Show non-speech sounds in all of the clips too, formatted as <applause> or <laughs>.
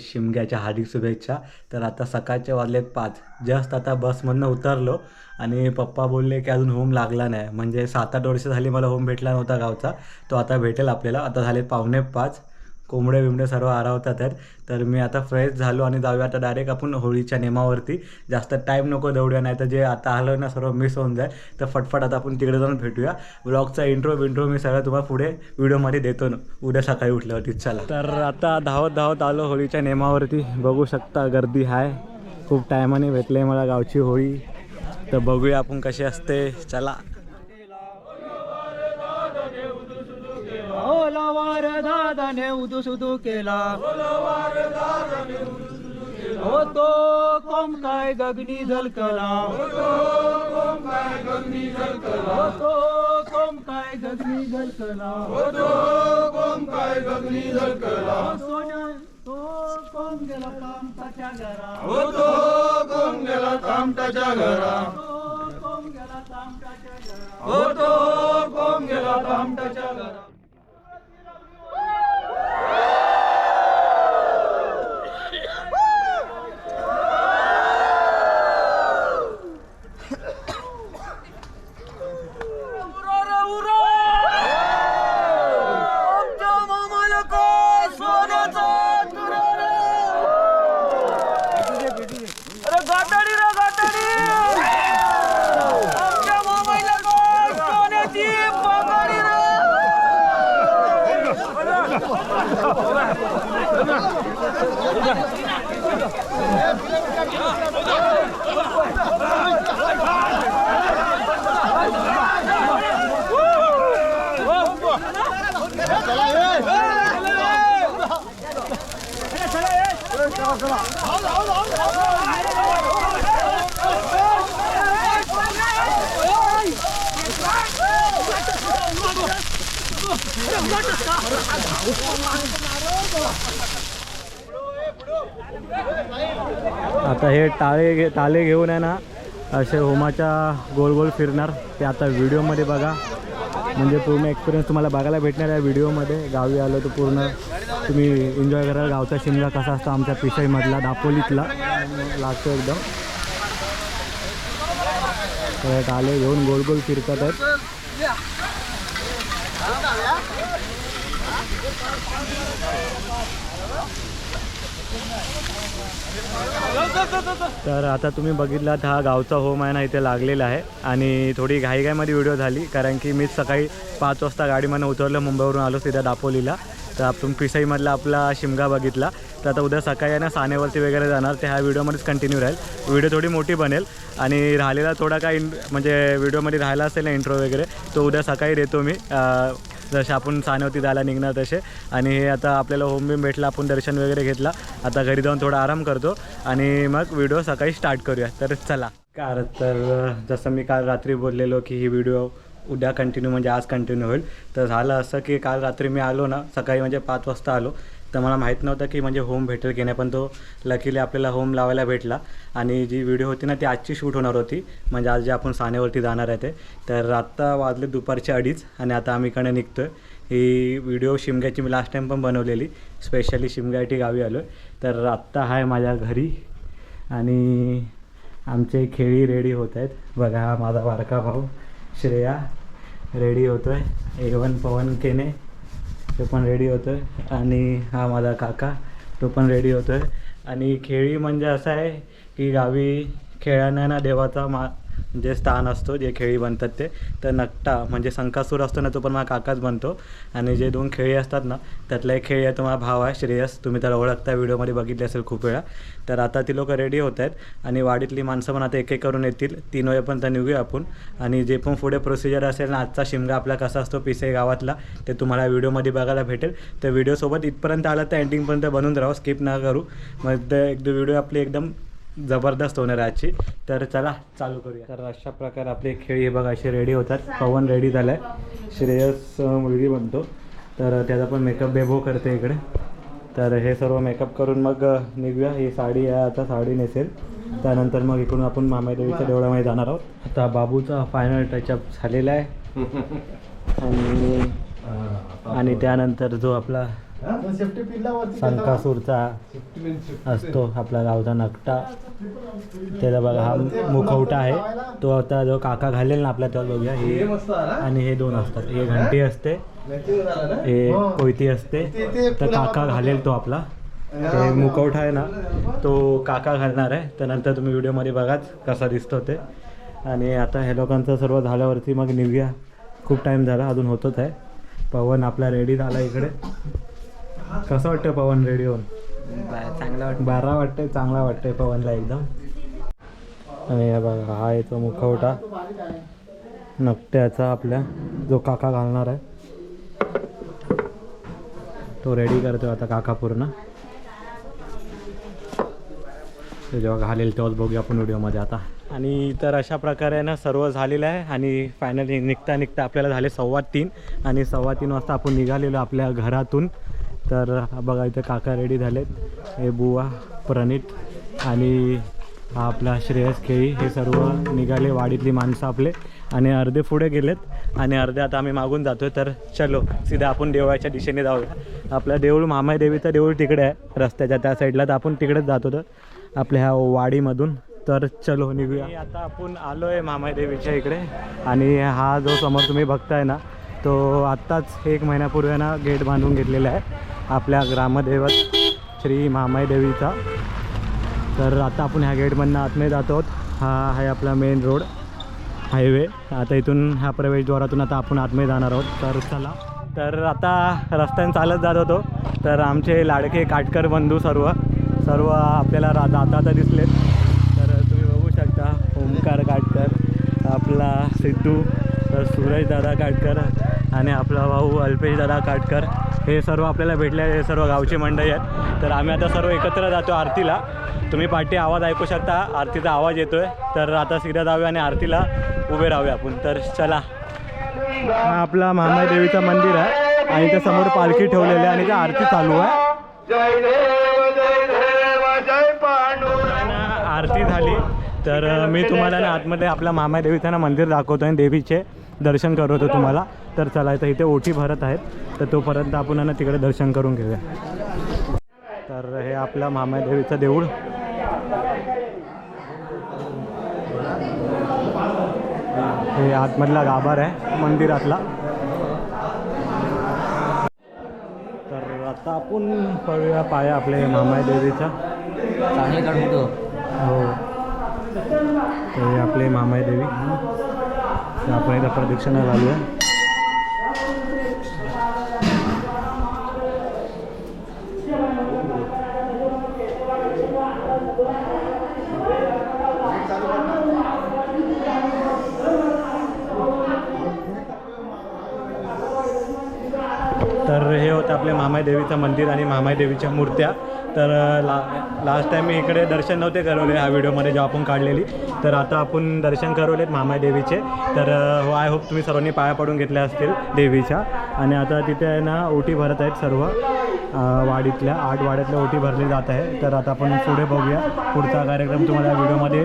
शिमग्याच्या हार्दिक शुभेच्छा. तर आता सकाळचे वाजलेत पाच. जस्ट आता बसमधनं उतरलो आणि पप्पा बोलले की अजून होम लागला नाही. म्हणजे सात आठ वर्ष झाली मला होम भेटला नव्हता गावचा. तो आता भेटेल आपल्याला. आता झाले पावणे पाच. कोंबड्या बिंबड्या सर्व आरावतात आहेत. तर मी आता फ्रेश झालो आणि जाऊया आता डायरेक्ट आपण होळीच्या नेमावरती जास्त टाईम नको दौड्या नाही तर जे आता आलं ना सर्व मिस होऊन जाईल. तर फटफट आता आपण तिकडे जाऊन भेटूया. ब्लॉगचा इंट्रो बिंट्रो मी सगळं तुम्हाला पुढे व्हिडिओमध्ये देतो. ना उद्या सकाळी उठल्यावरती. चला. तर आता धावत धावत आलो होळीच्या नेमावरती बघू शकता गर्दी आहे खूप टायमाने भेटले मला गावची होळी. तर बघूया आपण कशी असते. चला. ओलावार दादाने उदू सुदू केला. हो तो कोम काय गगनी झलकला. हो तो कोम काय गगनी झलकला. तो कोम काय गगनी झलकला. तो कोम काय गगनी झलकला. सोन्या तो कोम गेला कामताच्या घरा. हो तो कोम गेला कामताच्या घरा. हो कोम गेला कामताच्या घरा. हो तो कोम गेला कामताच्या घरा अरे गाठाडी रे गाठाडी आमच्या मामाईला गो सोन्याची पगारी रे आता हे टाळे घे टाळे घेऊन आहे ना असे होमाच्या गोल गोल फिरणार. ते आता व्हिडिओमध्ये बघा. म्हणजे पूर्ण एक्सपिरियन्स तुम्हाला बघायला भेटणार आहे व्हिडिओमध्ये. गावी आलो तर पूर्ण तुम्ही एन्जॉय कराल. गावचा शिमला कसा असतो आमच्या पिशाईमधला दापोलीतला. लागतो एकदम. तर टाळे घेऊन गोल गोल फिरतात आहेत. तर आता तुम्ही बघितलात हा गावचा होम आहे ना इथे लागलेला आहे. आणि थोडी घाईघाईमध्ये व्हिडिओ झाली कारण की मीच सकाळी पाच वाजता गाडीमधून उतरलं मुंबईवरून आलो तिथं दापोलीला. तर आपण पिसाईमधला आपला शिमगा बघितला. तर आता उद्या सकाळी आहे ना सानेवरती वगैरे जाणार ते ह्या व्हिडिओमध्येच कंटिन्यू राहील. व्हिडिओ थोडी मोठी बनेल. आणि राहिलेला थोडा काय इन म्हणजे व्हिडिओमध्ये राहिला असेल ना इंट्रो वगैरे तो उद्या सकाळी देतो मी. जसे आपण सानवती जायला निघणार तसे. आणि हे आता आपल्याला होमबीम भेटला आपण दर्शन वगैरे घेतला. आता घरी जाऊन थोडा आराम करतो. आणि मग व्हिडिओ सकाळी स्टार्ट करूया. तर चला. कार तर जसं मी काल रात्री बोललेलो की ही व्हिडिओ उद्या कंटिन्यू म्हणजे आज कंटिन्यू होईल. तर झालं असं की काल रात्री मी आलो ना सकाळी म्हणजे पाच वाजता आलो. तर मला माहीत नव्हतं की म्हणजे होम भेटेल की नाही पण तो लकीली आपल्याला होम लावायला भेटला. आणि जी व्हिडिओ होती ना ती आजची शूट होणार होती. म्हणजे आज जे आपण सानेवरती जाणार आहे ते. तर आत्ता वाजले दुपारचे अडीच आणि आता आम्ही इकडे निघतो आहे ही व्हिडिओ शिमग्याची मी लास्ट टाईम पण बनवलेली. स्पेशली शिमग्यासाठी गावी आलो आहे तर आत्ता आहे माझ्या घरी. आणि आमचे खेळी रेडी होत आहेत. बघा हा माझा बारका भाऊ श्रेया रेडी होतो आहे एवन पवन केने. तो पण रेडी होतो आहे आणि हा माझा काका तो पण रेडी होतो आहे आणि खेळी म्हणजे असं आहे की गावी खेळांना ना देवाचा मा जे स्थान असतो जे खेळी बनतात ते तर नकटा म्हणजे संकासूर असतो ना तो पण माझा काकाच बनतो. आणि जे दोन खेळी असतात ना त्यातला एक खेळी आहे तो माझा भाव आहे श्रेयस. तुम्ही त्याला ओळखता व्हिडिओमध्ये बघितले असेल खूप वेळा. तर आता ती लोक रेडी होत आहेत आणि वाडीतली माणसं पण आता एक एक करून येतील. तीन वाजेपर्यंत निघूया आपण. आणि जे पण पुढे प्रोसिजर असेल ना आजचा शिमगा आपला कसा असतो पिसे गावातला ते तुम्हाला व्हिडिओमध्ये बघायला भेटेल. तर व्हिडिओसोबत इथपर्यंत आलं तर एंडिंगपर्यंत बनून राहू स्किप ना करू. मग एकदा व्हिडिओ आपली एकदम जबरदस्त होणार आहे आजची. तर चला चालू करूया. तर अशा प्रकारे आपले खेळी हे बघा असे रेडी होतात. पवन रेडी झाला आहे श्रेयस मुलगी बनतो. तर त्याचा पण मेकअप बेबो करते इकडे. तर हे सर्व मेकअप करून मग निघूया. ही साडी आहे आता साडी नेसेल. त्यानंतर मग इकडून आपण मामादेवीच्या देवळामध्ये जाणार आहोत. आता बाबूचा फायनल टचअप झालेला आहे. <laughs> आणि आणि त्यानंतर जो आपला सेफ्टी पिल्लावरती संकासूरचा असतो आपला गावचा नकटा. त्याला बघा हा मुखवटा आहे. तो आता जो काका घालेल ना आपल्या त्यावर बघूया. हे आणि हे दोन असतात. हे? घंटी असते. हे कोयती असते. तर काका घालेल तो आपला. ते मुखवटा आहे ना तो काका घालणार आहे. त्यानंतर तुम्ही व्हिडिओमध्ये बघाच कसा दिसतो ते. आणि आता हे लोकांचं सर्व झाल्यावरती मग निघूया. खूप टाईम झाला. अजून होतच आहे. पवन आपला रेडी झाला इकडे. कसं वाटतं पवन रेडी होऊन चांगला वाटतं बारा वाटतंय चांगला वाटतंय पवनला एकदम. आणि हे बघा हा येतो मुखवटा. नकट्याचा आपल्या जो काका घालणार आहे. तो रेडी करतो आता काका पूर्ण. ते जेव्हा घालेल तेव्हाच बघूया आपण व्हिडिओमध्ये आता. आणि तर अशा प्रकारे ना सर्व झालेलं आहे. आणि फायनली निघता निघता आपल्याला झाले सव्वा तीन. आणि सव्वा तीन वाजता आपण निघालेलो आपल्या घरातून. तर बघा इथे काका रेडी झालेत. हे बुवा प्रणित आणि हा आपला श्रेयस खेळी हे सर्व निघाले वाडीतली माणसं आपले आणि अर्धे पुढे गेलेत आणि अर्धे आता आम्ही मागून जातोय. तर चलो सीधा आपण देवळाच्या दिशेने जाऊया. आपला देऊळ मामाई देवीचं देऊळ तिकडे आहे रस्त्याच्या त्या साईडला तर आपण तिकडेच जात तर आपल्या ह्या वाडीमधून. तर चलो निघूया. आता आपण आलो आहे मामाई देवीच्या इकडे. आणि हा जो समोर तुम्ही बघताय ना तो आत्ताच एक महिन्यापूर्वी ना गेट बांधून घेतलेला आहे. आपल्या ग्रामदैवत श्री महामाईदेवीचा तर आता आपण ह्या गेटमधनं आतमध्ये जातो आहोत हा आहे आपला मेन रोड हायवे आता इथून ह्या प्रवेशद्वारातून आता आपण आतमध्ये जाणार आहोत. तर चला. तर आता रस्त्याने चालत जात होतो. तर आमचे लाडके काटकर बंधू सर्व सर्व आपल्याला रा जाता आता दिसलेत. तर तुम्ही बघू शकता ओमकार काटकर आपला सिद्धू तर सूरज दादा काटकर आणि आपला भाऊ अल्पेश दादा काटकर. हे सर्व आपल्याला भेटले हे सर्व गावची मंडळी आहेत. तर आम्ही आता सर्व एकत्र जातो आरतीला. तुम्ही पाठी आवाज ऐकू शकता आरतीचा आवाज येतोय. तर आता सीधा जाऊया आणि आरतीला उभे राहूया आपण. तर चला. हा आपला महामाई देवीचं मंदिर आहे आणि त्या समोर पालखी ठेवलेली आहे आणि त्या आरती चालू आहे. आरती झाली तर मी तुम्हाला ना आतमध्ये आपल्या मामा देवीचं ना मंदिर दाखवतो आणि देवीचे दर्शन करवतो तुम्हाला. तर चला तर इथे ओटी भरत आहेत. तर तोपर्यंत आपण ना तिकडे दर्शन करून घेऊया. तर हे आपल्या मामा देवीचं देऊळ. हे आतमधला गाभार आहे मंदिरातला. तर आता आपण पळूया पाया आपले चांगले काढून होतो हो. तर आपले मामाई देवी. आपण इथं प्रदक्षिणा घालूया तर हे होतं आपले मामाई देवीचं मंदिर आणि मामाई देवीच्या मूर्त्या. तर ला लास्ट टाईम मी इकडे दर्शन नव्हते करवले ह्या व्हिडिओमध्ये जेव्हा आपण काढलेली. तर आता आपण दर्शन करवलेत मामाई देवीचे तर हो आय होप तुम्ही सर्वांनी पाया पडून घेतल्या असतील देवीच्या. आणि आता तिथे आहे ना ओटी भरत आहेत सर्व. वाडीतल्या आठ वाड्यातल्या ओटी भरली जात आहे. तर आता आपण पुढे बघूया. पुढचा कार्यक्रम तुम्हाला व्हिडिओमध्ये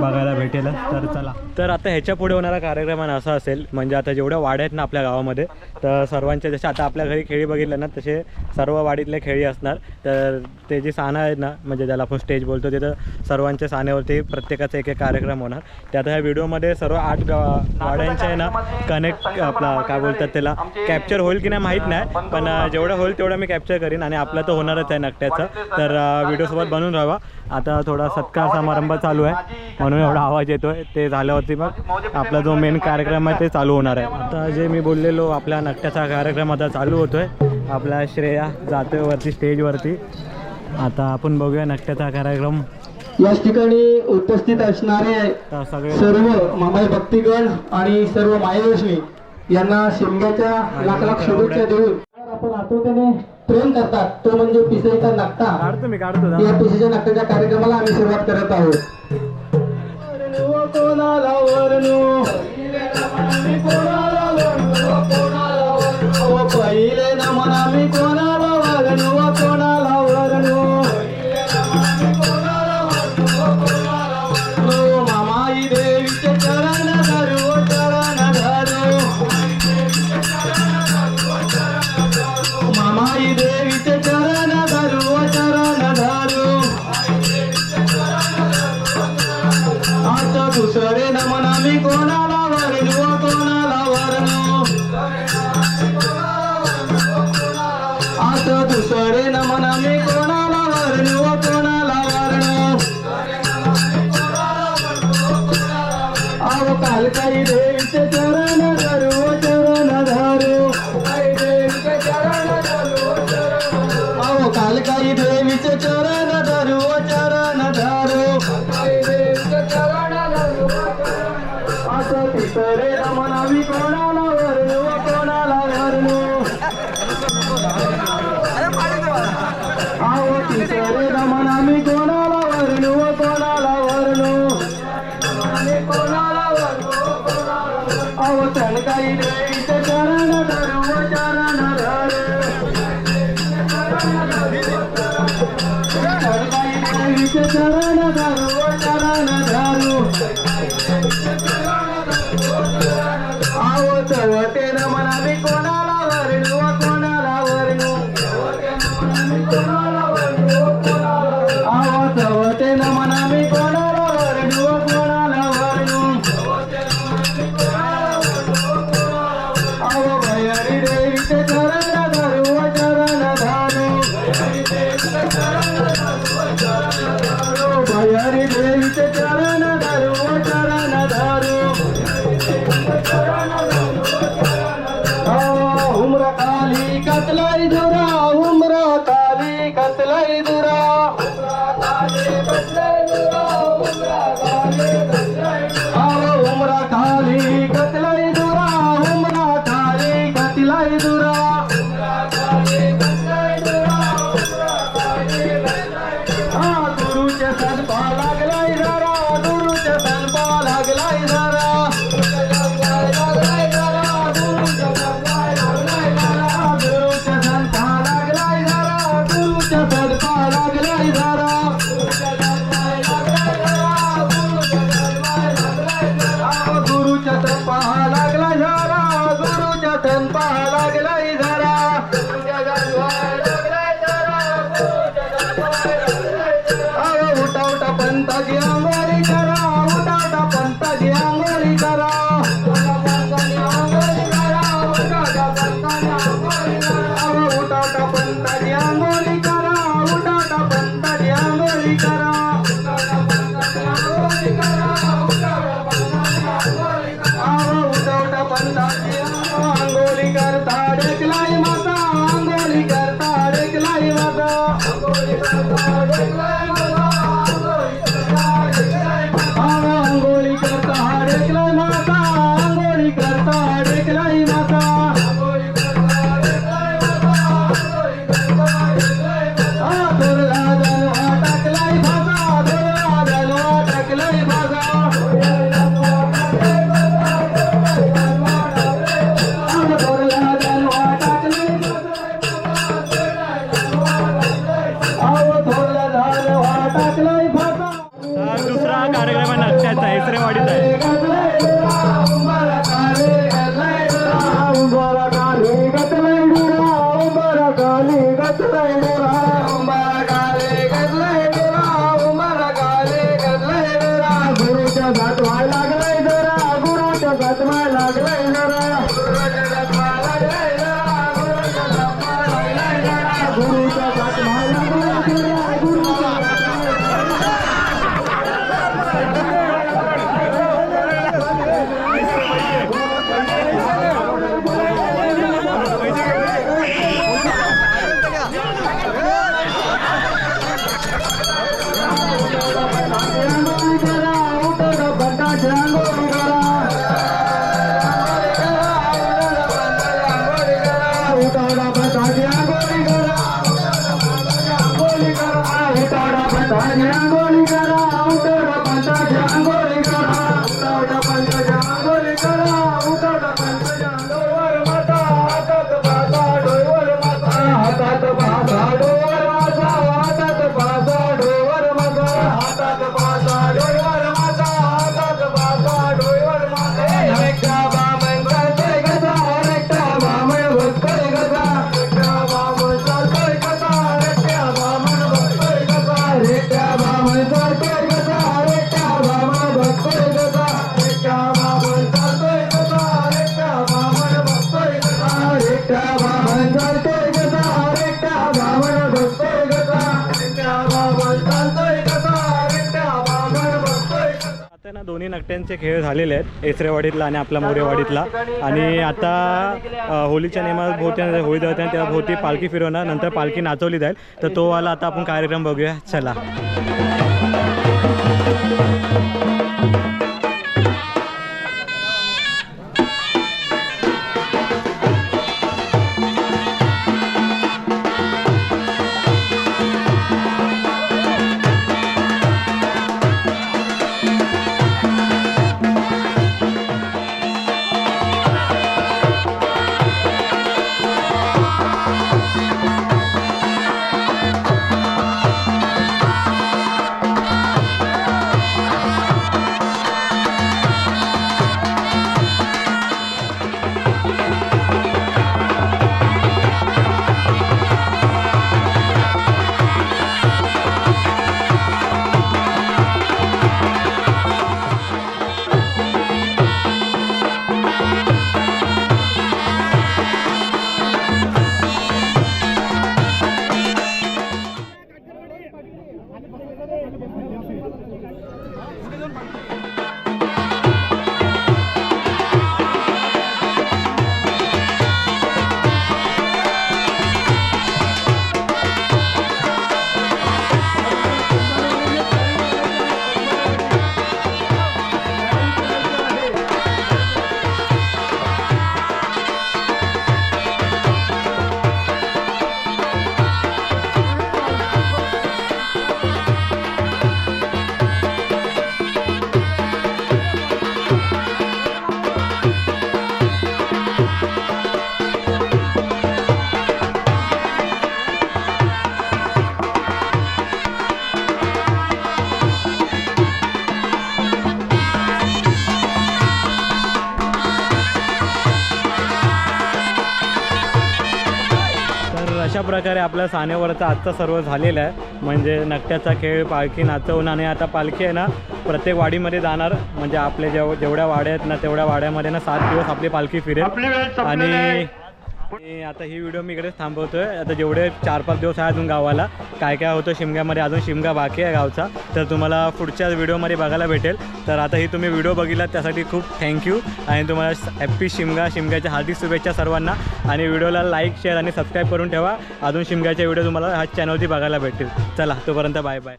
बघायला भेटेल. तर चला. तर आता ह्याच्या पुढे होणारा कार्यक्रम आहे असा असेल म्हणजे आता जेवढ्या वाड्या आहेत ना आपल्या गावामध्ये तर सर्वांच्या जसे आता आपल्या घरी खेळी बघितले ना तसे सर्व वाडीतले खेळी असणार. तर ते जे साणं आहेत ना म्हणजे ज्याला आपण स्टेज बोलतो तिथं सर्वांच्या साण्यावरती प्रत्येकाचा एक एक कार्यक्रम होणार. त्यात ह्या व्हिडिओमध्ये सर्व आठ गा वाड्यांच्या आहे ना कनेक्ट आपला काय बोलतात त्याला कॅप्चर होईल की नाही माहीत नाही पण जेवढं होईल तेवढं मी कॅप्चर करीन आणि आपला तर होणारच आहे नकट्याचं. तर व्हिडिओसोबत बनून राहावा. आता थोडा सत्कार समारंभ चालू आहे म्हणून एवढा आवाज येतोय. ते झाल्यावरती मग आपला जो मेन कार्यक्रम आहे ते चालू होणार आहे. आता जे मी बोललेलो आपल्या नकट्याचा कार्यक्रम आता चालू होतोय. आपला श्रेया जातोय वरती स्टेजवरती आता आपण बघूया नकट्याचा कार्यक्रम. याच ठिकाणी उपस्थित असणारे सर्व मामाई भक्तीगण आणि सर्व मायवैष्णी यांना शिमग्याच्या लाख लाख शुभेच्छा देऊन आपण आतुरतेने प्रेम करतात. तो म्हणजे पिसेचा जा. या पिसेच्या नकट्याच्या कार्यक्रमाला आम्ही सुरुवात करत आहोत. going on? असं तिसरे कोणा 我们是祖国的花朵。इसरेवाडीचा आहे Bhagavad त्यांचे खेळ झालेले आहेत एसरेवाडीतला आणि आपला मोरेवाडीतला. आणि आता होलीच्या नियमात भोवती होळी दळते त्या भोवती पालखी फिरवणार नंतर पालखी नाचवली जाईल. तर तो वाला आता आपण कार्यक्रम बघूया. चला. प्रकारे आपल्या सानेवरचा आजचा सर्व झालेला आहे. म्हणजे नकट्याचा खेळ पालखी नाचवणं आणि आता पालखी आहे ना प्रत्येक वाडीमध्ये जाणार. म्हणजे आपले जेव जेवढ्या वाड्या आहेत ना तेवढ्या वाड्यामध्ये ना सात दिवस आपली पालखी फिरेल. आणि आणि आता ही व्हिडिओ मी इकडेच थांबवतोय. आता जेवढे चार पाच दिवस आहे अजून गावाला काय काय होतं शिमग्यामध्ये अजून शिमगा बाकी आहे गावचा. तर तुम्हाला पुढच्या व्हिडिओमध्ये बघायला भेटेल. तर आता ही तुम्ही व्हिडिओ बघितला त्यासाठी खूप थँक्यू आणि तुम्हाला हॅप्पी शिमगा शिमग्याच्या हार्दिक शुभेच्छा सर्वांना. आणि व्हिडिओला लाईक शेअर आणि सबस्क्राईब करून ठेवा. अजून शिमग्याचे व्हिडिओ तुम्हाला ह्या चॅनलवरती बघायला भेटतील. चला तोपर्यंत बाय बाय